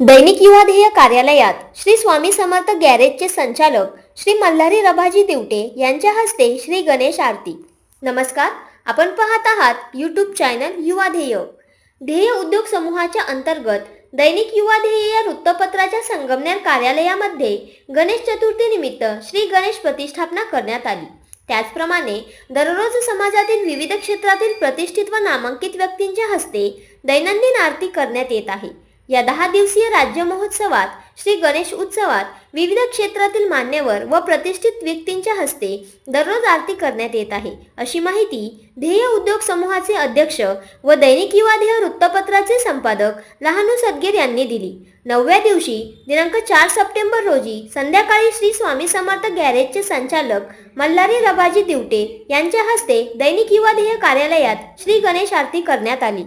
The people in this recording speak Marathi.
दैनिक युवा ध्येय कार्यालयात श्री स्वामी समर्थ गॅरेजचे संचालक श्री मल्हारी रभाजी दिवटे यांच्या हस्ते श्री गणेश आरती. नमस्कार आपण पाहत आहात यूट्यूब चॅनल युवा ध्येय. ध्येय उद्योग समूहाच्या अंतर्गत दैनिक युवा ध्येय या वृत्तपत्राच्या संगमनेर कार्यालयामध्ये गणेश चतुर्थीनिमित्त श्री गणेश प्रतिष्ठापना करण्यात आली. त्याचप्रमाणे दररोज समाजातील विविध क्षेत्रातील प्रतिष्ठित व नामांकित व्यक्तींच्या हस्ते दैनंदिन आरती करण्यात येत आहे. या दहा दिवसीय राज्य महोत्सवात श्री गणेश उत्सवात विविध क्षेत्रातील मान्यवर व प्रतिष्ठित व्यक्तींच्या हस्ते दररोज आरती करण्यात येत आहे. अशी माहिती ध्येय उद्योग समूहाचे अध्यक्ष व दैनिक युवा ध्येय वृत्तपत्राचे संपादक लहानू सदगीर यांनी दिली. नवव्या दिवशी दिनांक चार सप्टेंबर रोजी संध्याकाळी श्री स्वामी समर्थ गॅरेजचे संचालक मल्हारी रबाजी दिवटे यांच्या हस्ते दैनिक युवा ध्येय कार्यालयात श्री गणेश आरती करण्यात आली.